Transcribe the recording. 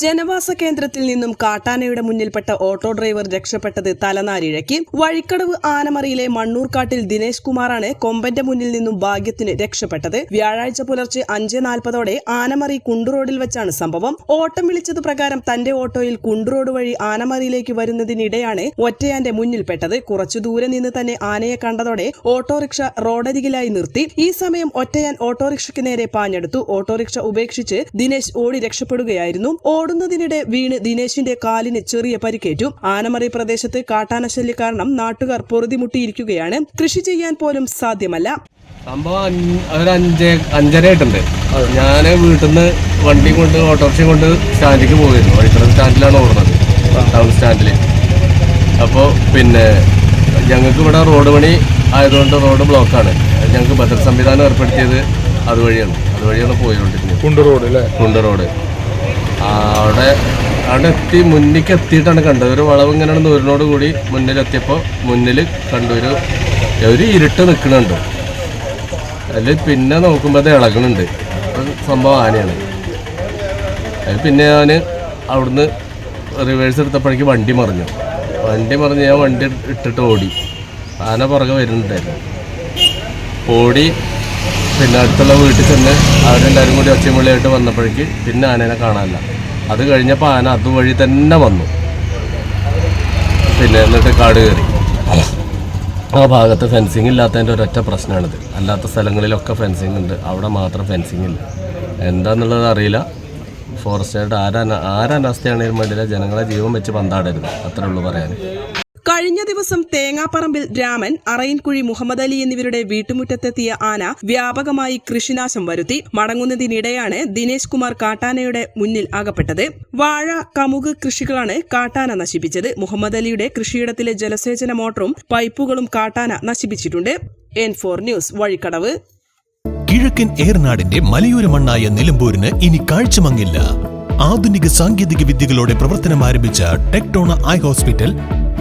ജനവാസ കേന്ദ്രത്തിൽ നിന്നും കാട്ടാനയുടെ മുന്നിൽപ്പെട്ട ഓട്ടോ ഡ്രൈവർ രക്ഷപ്പെട്ടത് തലനാരിഴയ്ക്ക്. വഴിക്കടവ് ആനമറിയിലെ മണ്ണൂർക്കാട്ടിൽ ദിനേശ് കുമാറാണ് കൊമ്പന്റെ മുന്നിൽ നിന്നും ഭാഗ്യത്തിന് രക്ഷപ്പെട്ടത്. വ്യാഴാഴ്ച പുലർച്ചെ അഞ്ച് നാൽപ്പതോടെ ആനമറി കുണ്ടുറോഡിൽ വെച്ചാണ് സംഭവം. ഓട്ടം വിളിച്ചത് പ്രകാരം തന്റെ ഓട്ടോയിൽ കുണ്ടുറോഡ് വഴി ആനമറിയിലേക്ക് വരുന്നതിനിടെയാണ് ഒറ്റയാന്റെ മുന്നിൽപ്പെട്ടത്. കുറച്ചു ദൂരെ നിന്ന് തന്നെ ആനയെ കണ്ടതോടെ ഓട്ടോറിക്ഷ റോഡരികിലായി നിർത്തി. ഈ സമയം ഒറ്റയാൻ ഓട്ടോറിക്ഷയ്ക്ക് നേരെ പാഞ്ഞെടുത്തു. ഓട്ടോറിക്ഷ ഉപേക്ഷിച്ച് ദിനേശ് ഓടി രക്ഷപ്പെടുകയായിരുന്നു. ഓടുന്നതിനിടെ വീണ് ദിനേശിന്റെ കാലിന് ചെറിയ പരിക്കേറ്റു. ആനമറി പ്രദേശത്ത് കാട്ടാന ശല്യ കാരണം നാട്ടുകാർ പൊറുതിമുട്ടിയിരിക്കുകയാണ്. കൃഷി ചെയ്യാൻ പോലും സാധ്യമല്ല. സംഭവം അഞ്ച് ഒരു അഞ്ച് അഞ്ചര ആയിട്ടുണ്ട്. ഞാൻ വീട്ടിൽ നിന്ന് വണ്ടി കൊണ്ട് ഓട്ടോറിക്ഷ കൊണ്ട് സ്റ്റാൻഡിലേക്ക് പോയിരുന്നു. വഴിത്തറ സ്റ്റാൻഡിലാണ് ഓടുന്നത്. ടൗൺ സ്റ്റാൻഡിൽ അപ്പോൾ പിന്നെ ഞങ്ങൾക്ക് ഇവിടെ റോഡ് പണി ആയതുകൊണ്ട് റോഡ് ബ്ലോക്കാണ്. ഞങ്ങൾക്ക് ഭദ്ര സംവിധാനം ഏർപ്പെടുത്തിയത് അതുവഴിയാണ്. അതുവഴിയാണ് പോയിക്കൊണ്ടിരുന്നത്. കുണ്ട് റോഡ് അല്ലേ? കുണ്ട് റോഡ്. അവിടെ അവിടെ എത്തി മുന്നിലേക്ക് എത്തിയിട്ടാണ് കണ്ടത്. ഒരു വളവ് ഇങ്ങനെ നൂരിനോട് കൂടി മുന്നിലെത്തിയപ്പോൾ മുന്നിൽ കണ്ടു ഒരു ഒരു ഇരുട്ട് നിൽക്കുന്നുണ്ട് അതിൽ പിന്നെ നോക്കുമ്പോൾ അത് ഇളകുന്നുണ്ട് സംഭവം ആനയാണ്. അതിൽ പിന്നെ ഞാൻ അവിടുന്ന് റിവേഴ്സ് എടുത്തപ്പോഴേക്ക് വണ്ടി മറിഞ്ഞു. വണ്ടി മറിഞ്ഞ് ഞാൻ വണ്ടി ഇട്ടിട്ട് ഓടി. ആന പുറകെ വരുന്നുണ്ടായിരുന്നു. ഓടി പിന്നെ അടുത്തുള്ള വീട്ടിൽ ചെന്ന് അവരെല്ലാവരും കൂടി ഒച്ചമുള്ളിയായിട്ട് വന്നപ്പോഴേക്ക് പിന്നെ ആനേനെ കാണാനില്ല. അത് കഴിഞ്ഞപ്പോൾ ആന അതുവഴി തന്നെ വന്നു. പിന്നെ എന്നിട്ട് കാട് കയറി. ആ ഭാഗത്ത് ഫെൻസിങ് ഇല്ലാത്തതിന്റെ ഒരൊറ്റ പ്രശ്നമാണിത് അല്ലാത്ത സ്ഥലങ്ങളിലൊക്കെ ഫെൻസിങ് ഉണ്ട്. അവിടെ മാത്രം ഫെൻസിങ് ഇല്ല. എന്താണെന്നുള്ളത് അറിയില്ല. ഫോറസ്റ്റുകാരുടെ ആരാ ആരനാസ്ഥയാണെങ്കിലും വേണ്ടിയില്ല. ജനങ്ങളെ ജീവൻ വെച്ച് പന്താടരുത്. അത്രേ ഉള്ളൂ പറയാൻ. കഴിഞ്ഞ ദിവസം തേങ്ങാപ്പറമ്പിൽ രാമൻ അറയിൻകുഴി മുഹമ്മദ് അലി എന്നിവരുടെ വീട്ടുമുറ്റത്തെത്തിയ ആന വ്യാപകമായി കൃഷിനാശം വരുത്തി. മടങ്ങുന്നതിനിടെയാണ് ദിനേശ് കുമാർ കാട്ടാനയുടെ മുന്നിൽ അകപ്പെട്ടത്. വാഴ കമുക് കൃഷികളാണ് കാട്ടാന നശിപ്പിച്ചത്. മുഹമ്മദ് അലിയുടെ കൃഷിയിടത്തിലെ ജലസേചന മോട്ടറും പൈപ്പുകളും കാട്ടാന നശിപ്പിച്ചിട്ടുണ്ട്. N four news Vazhikkadavu. കിഴക്കൻ ഏർനാടിന്റെ മലയോര മണ്ണായ നിലമ്പൂരിന് ഇനി കാഴ്ചമങ്ങില്ല. ആധുനിക സാങ്കേതിക വിദ്യകളോടെ പ്രവർത്തനം ആരംഭിച്ച ടെക്ടോണ ഐ ഹോസ്പിറ്റൽ